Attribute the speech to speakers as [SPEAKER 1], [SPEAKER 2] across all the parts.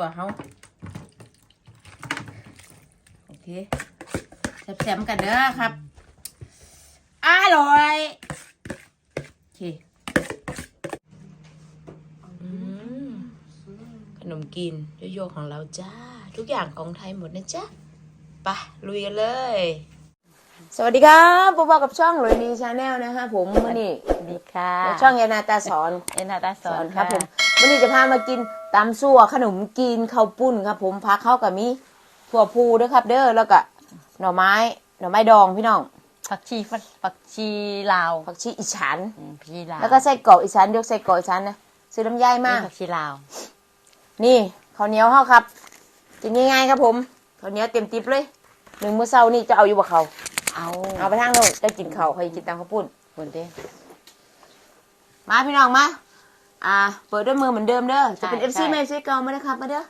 [SPEAKER 1] ตัวเฮาโอเคแซ่บๆกันเด้อครับ อร่อยโอเคอืมขนมกินโยโย่ของเราจ้า ทุกอย่างของไทยหมดนะจ๊ะไปลุยกันเลย สวัสดีครับพบกับช่องลุยดีชาแนลนะคะผมวันนี้
[SPEAKER 2] สวัสดีค่ะ
[SPEAKER 1] ช่องยานาตาสอน
[SPEAKER 2] เอ็นนาตาส
[SPEAKER 1] ส
[SPEAKER 2] อ
[SPEAKER 1] อนนค
[SPEAKER 2] ค
[SPEAKER 1] รั
[SPEAKER 2] รั
[SPEAKER 1] บบผม วันนี้จะพามากินตำซั่วขนมกินข้าวปุ้นครับ ผมพักเข้ากับมีถั่วพูเด้อครับ เด้อแล้วก็หน่อไม้หน่อไม้ดองพี่น้อง
[SPEAKER 2] ผักชีผักชีลาว
[SPEAKER 1] ผักชีอีสาน
[SPEAKER 2] อืมผักชีลาว
[SPEAKER 1] แล้วก็ไส้กรอกอีสานยกไส้กรอกอีสานนะซื้อน้ำย่ายมาก
[SPEAKER 2] นี่ผักชีลาว
[SPEAKER 1] นี่ข้าวเหนียวเฮาครับกินง่ายๆครับผมข้าวเหนียวเต็มติบเลยหนึ่งมื้อเช้านี่จะเอาอยู่บ่เขา
[SPEAKER 2] เอา
[SPEAKER 1] เอาไปทางโน้นจะกินข้าวใครกินตามข้าวปุ้น
[SPEAKER 2] คนเด้
[SPEAKER 1] มาพี่น้องมา อ่าเปิดด้วยมือเหมือนเดิมเด้อจะเป็น
[SPEAKER 2] ใช่
[SPEAKER 1] เอฟซี
[SPEAKER 2] ใช่
[SPEAKER 1] เมย์ซีเก่ามานะครับมาเด้อ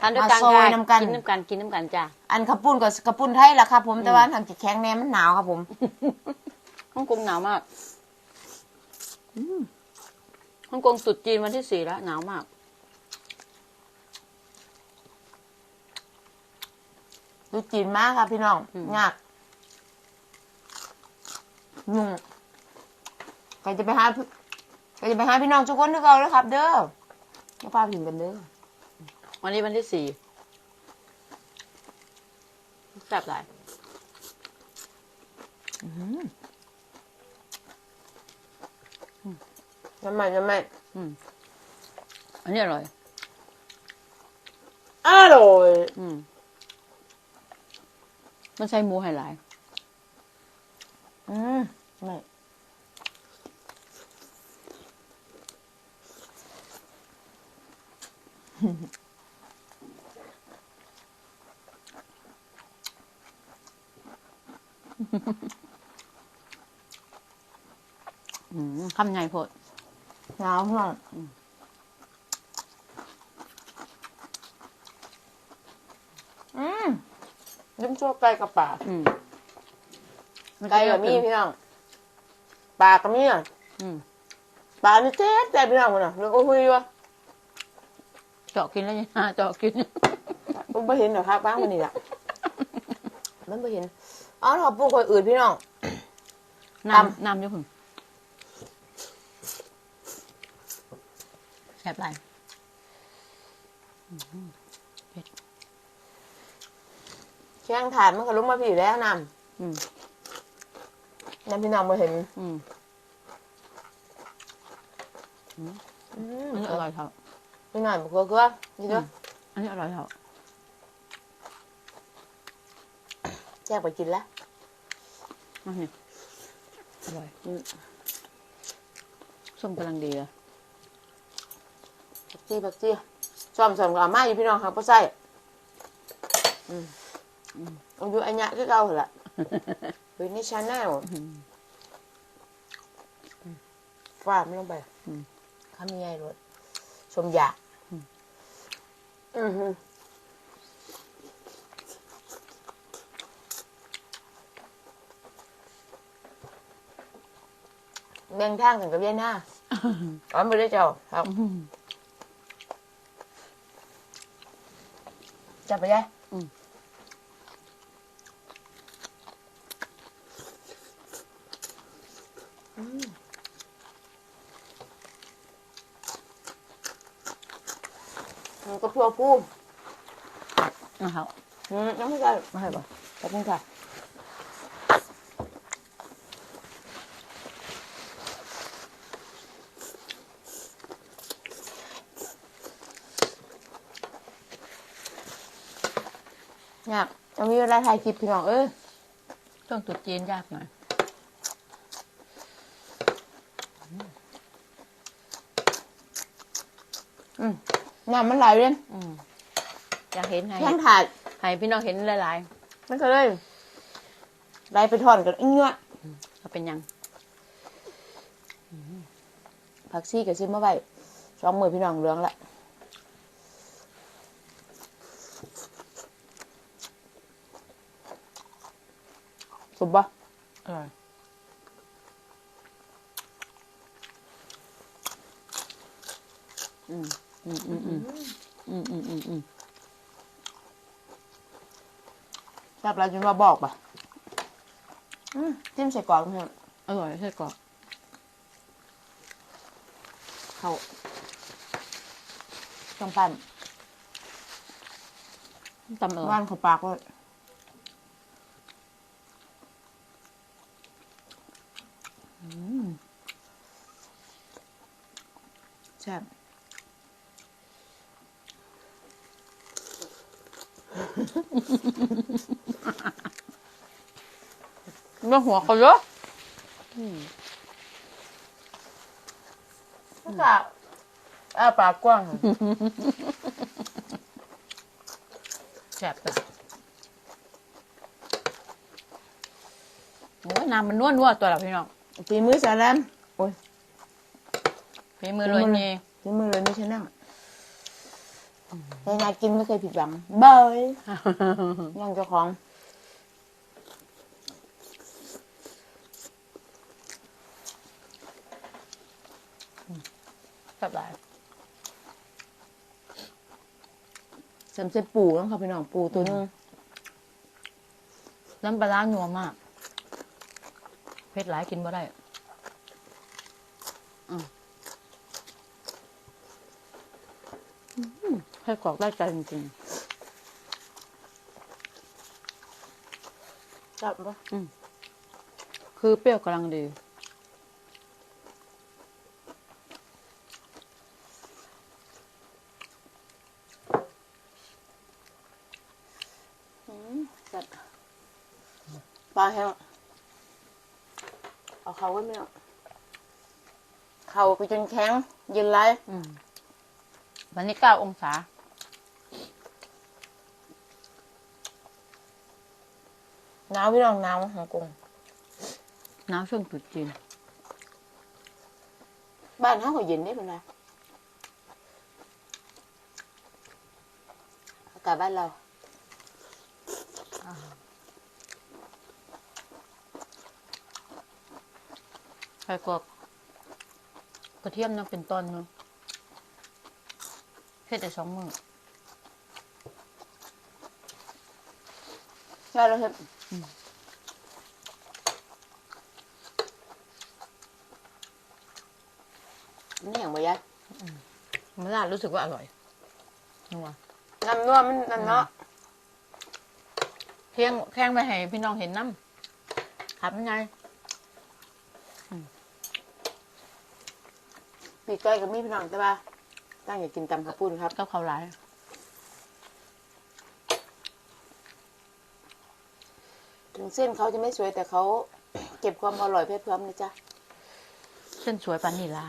[SPEAKER 2] ทานด้วยกัน
[SPEAKER 1] มาซอย
[SPEAKER 2] ค่ะ
[SPEAKER 1] นำกัน
[SPEAKER 2] กินน้ำกันกินน้ำกันจ้ะ
[SPEAKER 1] อันข้าวปุ้นกับข้าวปุ้นไทยล่ะครับผมแต่ว่าทางจิตแข็งแน่มันหนาวครับผม
[SPEAKER 2] ฮ่องกงหนาวมากฮ่องกงตรุดจีนวันที่สี่แล้วหนาวมาก
[SPEAKER 1] ดูจีนมากครับพี่น้อง
[SPEAKER 2] อืม
[SPEAKER 1] ยากนุ่งใครจะไปหา พี่ใครจะไปหาพี่น้องทุกคนทุกเราแล้วครับ เด้อมาพาพิมกันเด้อ
[SPEAKER 2] วันนี้วันที่สี่แซ่บหลาย
[SPEAKER 1] น้ำมันน้ำมัน
[SPEAKER 2] อืมอันนี้อร่อย
[SPEAKER 1] อร่อย
[SPEAKER 2] อืมมันใช้หมูไฮไลท์
[SPEAKER 1] อืมไม่
[SPEAKER 2] อืม คำใหญ่โพด
[SPEAKER 1] หนาวพี่น้องอืมยิ้มชั่วไก่กับป่า
[SPEAKER 2] อืม
[SPEAKER 1] ไก่กับมีพี่น้องปลากับมีอะ
[SPEAKER 2] อืม
[SPEAKER 1] ปลานี่เจ๊แต่พี่น้องคนน่ะนึกโอ้โหยวะ
[SPEAKER 2] เจาะกินแล้วยังเจาะกิน
[SPEAKER 1] ผมไม่เห็นหรอกครับบ้างมันนี่แหละมันไม่เห็นอ๋อขอบปุ้งคนอื่นพี่น้อง
[SPEAKER 2] น้ำน้ำเยอะคุณแซ่บหลาย
[SPEAKER 1] แข้งถาดมันก็ลุกมาพี่อยู่แล้วน้
[SPEAKER 2] อืมำ
[SPEAKER 1] น้ำพี่น้องมาเห็น
[SPEAKER 2] อืม
[SPEAKER 1] อืม
[SPEAKER 2] อันนี้อร่อยครับ
[SPEAKER 1] พี่น้องบอกว่าเกลือนี่ด้วย
[SPEAKER 2] อันนี้อร่อยครับ
[SPEAKER 1] แจ้งไปกินแล้ว
[SPEAKER 2] อันนี้อร่อยอืมส้มกำลังดีอะ
[SPEAKER 1] บักจี้บักจี้ซ้อมซ้อมกับอาม่าอยู่พี่น้องครับพ่อไส้อืมอืมอายุอันยะก็เก่าเหรอละเป็นนี่ชาแนลฟาดมันลงไปข้ามยังไงรถชมยา อือหือแบ่งทางกันกับเย็นหน้าอ๋อไม่ได้เจ้าครับ
[SPEAKER 2] อืม
[SPEAKER 1] จับไปได้
[SPEAKER 2] อืม
[SPEAKER 1] มันก็เพื่อพูด
[SPEAKER 2] นะครับ
[SPEAKER 1] อืมยังไม่ได้
[SPEAKER 2] ไม่ใช่ปะ
[SPEAKER 1] ขอบคุณค่ะเนี่ยจะมีเวลาถ่ายคลิปพี่น้องเอ้ย
[SPEAKER 2] ช่วงตรุษจีนยากหน่อย
[SPEAKER 1] อืมน้ำมันไหลเลย
[SPEAKER 2] อืมอยากเห็นให้
[SPEAKER 1] แข้งถ่าย
[SPEAKER 2] ให้พี่น้องเห็นหลาย
[SPEAKER 1] มันก็เลยไหลไปถอนกันอีเงี้ย
[SPEAKER 2] ๆเอาเป็นยัง
[SPEAKER 1] ผักซี่กับซิมมาไว้สองมือพี่น้องเหลืองละสุบปะ
[SPEAKER 2] อร่อยอืมอืมอืมอืมอืมอืมอืมอืม
[SPEAKER 1] แบบเราจนว่าบอกป่ะอืมจิ้มใส่กรอกเนี่ย
[SPEAKER 2] อร่อยใช่กรอบ
[SPEAKER 1] เขาต้องปั้น
[SPEAKER 2] ตำอร่อ
[SPEAKER 1] ว่ายนเขาปากเลยแซ่บ
[SPEAKER 2] เรื่องหัวเขาเยอะ
[SPEAKER 1] ก็จะอ้าปากกว้าง
[SPEAKER 2] แซ่บจ้ะโอ้ยน้ำมันนวดนวดตัวละพี่น้อง
[SPEAKER 1] ฝีมือสารันโอ้ย
[SPEAKER 2] ฝีมือเลยนี่
[SPEAKER 1] ฝีมือเลยไม่ใช่นั่ง ยายกินไม่เคยผิดหวัง เบยยังเจ้าของ
[SPEAKER 2] แซ่บหลาย
[SPEAKER 1] สำเสร็จปูแล้วค่ะพี่น้องปูตัวหนึง
[SPEAKER 2] น้ำปลาร้านัวมาก เผ็ดหลายกินบ่ได้อืม อืมให้กรอกได้ใจจริง
[SPEAKER 1] จับปะ
[SPEAKER 2] ๆคือเปรี้ยวกำลังดี
[SPEAKER 1] จับปลาแห้งเอาเขาไว้ไม่เอาเขาก็จนแข็งเย็นไร
[SPEAKER 2] อืมวันนี้เก้าองศา
[SPEAKER 1] หนาวพี่น้องหนาวฮ่องกง
[SPEAKER 2] หนาวช่วงตรุษจีน
[SPEAKER 1] บ้านเขาก็เย็นได้เป็นไรอากาศบ้านเรา
[SPEAKER 2] ไข่กรอกกระเทียมยังเป็นตอนอยู่เผ็ดแต่สองมือ
[SPEAKER 1] ใช่แล้วครับ นี่อย่างบ่ยะ
[SPEAKER 2] มันน่ารู้สึกว่าอร่อยนัว
[SPEAKER 1] น้ำนัวมันนั่นเนาะ
[SPEAKER 2] เที่ยงแข้งไปให้พี่น้องเห็นน้ำขับยังไง
[SPEAKER 1] ปีกไก่กับมีพี่น้องใช่ปะตั้งอยากกินตำข้าวปุ้นครับ
[SPEAKER 2] กับข้าวหลาย
[SPEAKER 1] ถึงเส้นเขาจะไม่สวยแต่เขาเก็บความอร่อยเพชรพร้อมนะจ๊ะ
[SPEAKER 2] เส้นสวยปานนีล้า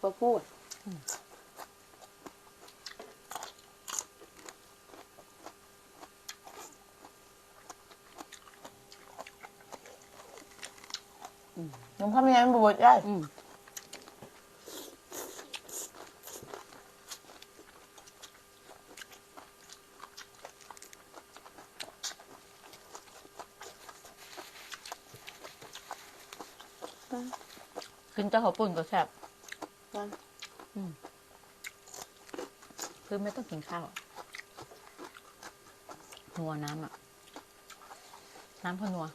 [SPEAKER 1] พอพูดน้องทำยังไงมันบวชได้
[SPEAKER 2] อืมกินเจ้าข้าวปุ้นก็แซ่บ
[SPEAKER 1] นั่น
[SPEAKER 2] คือไม่ต้องกินข้าวนัวน้ำอะ น้ำพอนัว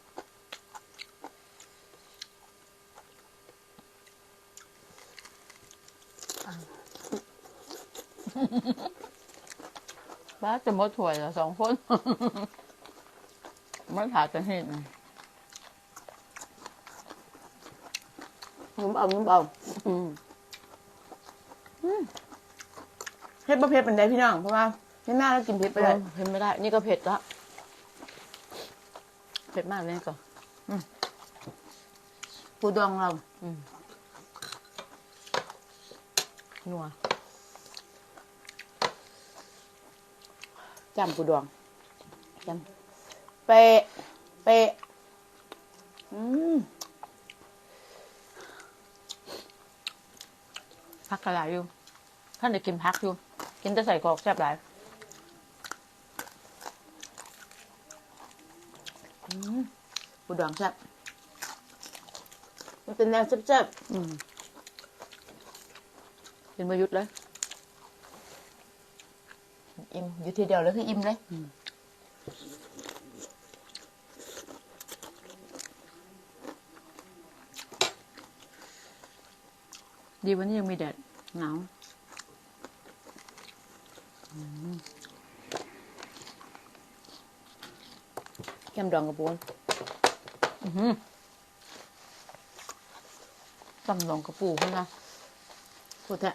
[SPEAKER 2] บ้าจะหมดถ้วยแล้วสองคน ไม่ผ่าจะเห็น
[SPEAKER 1] นุ่มเอานุ่มเอา
[SPEAKER 2] อืม
[SPEAKER 1] เผ็ดประเภทเป็นไดพี่น้องเพราะว่าแม่หน้าเรากินเผ็ดไป
[SPEAKER 2] ไป
[SPEAKER 1] เล
[SPEAKER 2] เลยยเผ็ดไม่ได้ นี่ก็เผ็ดละเผ็ดมากเลยก่อน
[SPEAKER 1] ปูดองเรา
[SPEAKER 2] อืมนัว
[SPEAKER 1] จำปูดองจำเป๊ะเป๊ะอืม
[SPEAKER 2] พักกระไรอยู่ท่านได้กินพักอยู่ กินแต่ใส่กรอกแซ่บหลาย
[SPEAKER 1] ปูดองแซ่บมันเป็นแนวแซ่บ
[SPEAKER 2] อืมเป็นประยุทธ์เลย
[SPEAKER 1] ๆอิ่มอยู่ทีเดียวเลยคืออิ่มเลย
[SPEAKER 2] ดีวันนี้ยังมีแดด หนาวอืมแก้มดองกระปวนอื้อหือตำดองกระปูเพื่อนนะพูดแท้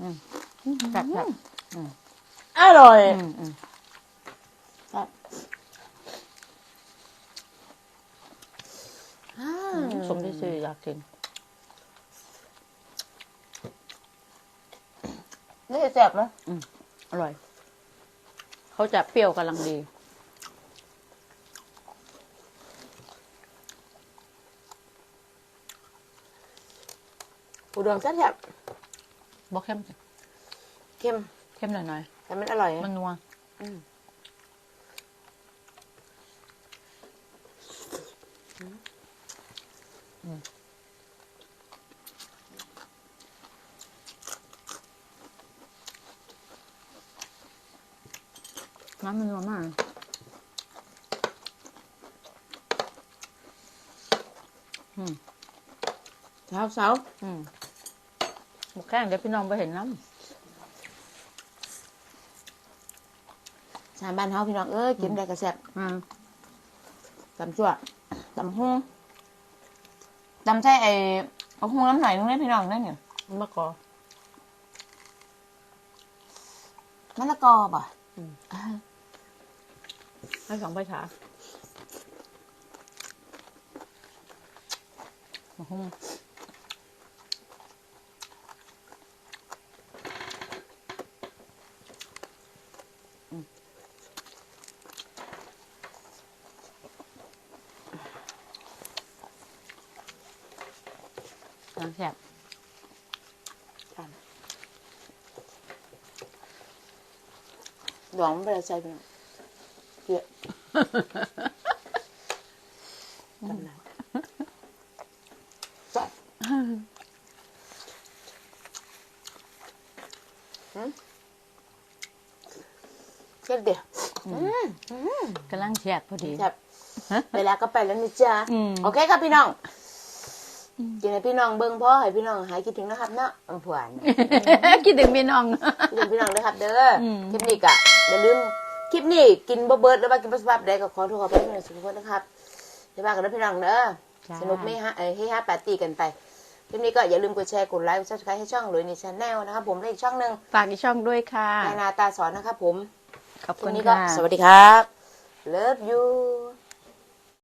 [SPEAKER 2] อืมแซ่บแซ่บอืม
[SPEAKER 1] อร่อย
[SPEAKER 2] อืมอืม
[SPEAKER 1] ครับ
[SPEAKER 2] สมที่ซื้ออยากกิน
[SPEAKER 1] นี่แซ่บนะ
[SPEAKER 2] อร่อย เขาจะเปรี้ยวกำลังดี
[SPEAKER 1] ปูดองแซ่บ
[SPEAKER 2] บอกเข้มจ้ะ
[SPEAKER 1] ๆเข้ม
[SPEAKER 2] เข้มหน่อยหน่อย
[SPEAKER 1] แต่มันอร่อย
[SPEAKER 2] ๆมัน
[SPEAKER 1] นะ
[SPEAKER 2] นัว
[SPEAKER 1] อืม
[SPEAKER 2] น้ำมันนัวมากอืม
[SPEAKER 1] เช้าเช้า
[SPEAKER 2] อืมหมกแข้งเดี๋ยวพี่น้องไปเห็นน้
[SPEAKER 1] สามบ้านเฮาพี่น้องเอ้ยกินได้ก็แซ่บำ
[SPEAKER 2] อืม
[SPEAKER 1] ตำชั่วตำหุ้งตำใช่ไอ้เอาหุ้งน้ำหน่อยนึงได้พี่น้องได้เนี่ย
[SPEAKER 2] มะกอ
[SPEAKER 1] มะละกอป่ะ
[SPEAKER 2] อืม
[SPEAKER 1] อ่า
[SPEAKER 2] ให้สองใบฉามะฮุ่งอืมน้ำแซ่บ
[SPEAKER 1] ดองมันไปใส่พี่น้องเยอะตำน้ำแซ่บหืมเด็ดเดีย วอืมอืม
[SPEAKER 2] กำลังแซ่บพอดี
[SPEAKER 1] ครับเวลาก็ไปแล้วนี่จ้า
[SPEAKER 2] อืม
[SPEAKER 1] โอเคครับพี่น้องกินให้พี่น้องเบิ่งพ่อให้พี่น้องหายคิดถึงนะครับเนาะอำผวน
[SPEAKER 2] คิดถึงพี่น้อง
[SPEAKER 1] คิดถึงพี่น้องด้วยครับเด้ออ
[SPEAKER 2] ม
[SPEAKER 1] คลิปนี้ก็อย่าลืม คลิปนี้กินบ่เบิดหรือว่ากินบ่สภาพใดก็ขอโทษขออภัยพี่น้องทุกคนนะครับจะว่ากันนะพี่น้องเด้อ
[SPEAKER 2] จ้า
[SPEAKER 1] สนุกไม่ฮะเอ้ยให้ฮะปาร์ตี้กันไปคลิปนี้ก็อย่าลืมกดแชร์กดไลค์กดซับสไครต์ให้ช่องหลุยในชาแนลนะครับผมและอีกช่องหนึ่ง
[SPEAKER 2] ฝากอีกช่องด้วยค่ะ
[SPEAKER 1] นานาตาสอนนะครับผม
[SPEAKER 2] ขอบ
[SPEAKER 1] คลิ
[SPEAKER 2] คุ
[SPEAKER 1] ป
[SPEAKER 2] ณ
[SPEAKER 1] นี้ก็
[SPEAKER 2] ค่ะ
[SPEAKER 1] สวัสดีครับ love you